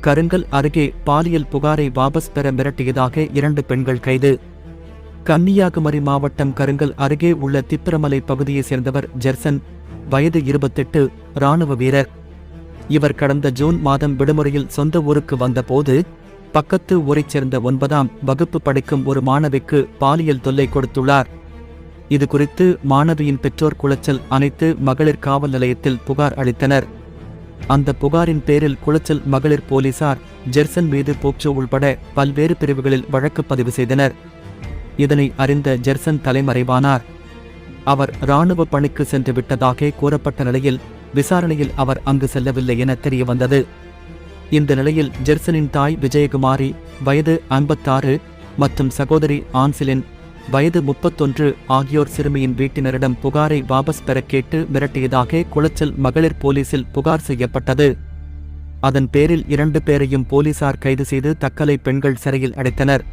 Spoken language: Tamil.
கருங்கல் அருகே பாலியல் புகாரை வாபஸ் பெற மிரட்டியதாக இரண்டு பெண்கள் கைது. கன்னியாகுமரி மாவட்டம் கருங்கல் அருகே உள்ள திப்பிரமலை பகுதியைச் சேர்ந்தவர் ஜெர்சன் வயது இருபத்தெட்டு இராணுவ வீரர். இவர் கடந்த ஜூன் மாதம் விடுமுறையில் சொந்த ஊருக்கு வந்தபோது பக்கத்து ஊரைச் சேர்ந்த ஒன்பதாம் வகுப்பு படிக்கும் ஒரு மாணவிக்கு பாலியல் தொல்லை கொடுத்துள்ளார். இது குறித்து மாணவியின் பெற்றோர் குளச்சல் அனைத்து மகளிர் காவல் நிலையத்தில் புகார் அளித்தனர். அந்த புகாரின் பேரில் குளச்சல் மகளிர் போலீசார் ஜெர்சன் மீது போக்சோ உள்பட பல்வேறு பிரிவுகளில் வழக்கு பதிவு செய்தனர். இதனை அறிந்த ஜெர்சன் தலைமறைவானார். அவர் இராணுவ பணிக்கு சென்று விட்டதாக கூறப்பட்ட நிலையில் விசாரணையில் அவர் அங்கு செல்லவில்லை என தெரியவந்தது இந்த நிலையில் ஜெர்சனின் தாய் விஜயகுமாரி வயது ஐம்பத்தாறு மற்றும் சகோதரி ஆன்சிலின் வயது முப்பத்தொன்று ஆகியோர் சிறுமியின் வீட்டினரிடம் புகாரை வாபஸ் பெற கேட்டு மிரட்டியதாக குளச்சல் மகளிர் போலீசில் புகார் செய்யப்பட்டது. அதன் பேரில் இரண்டு பேரையும் போலீசார் கைது செய்து தக்கலை பெண்கள் சிறையில் அடைத்தனர்.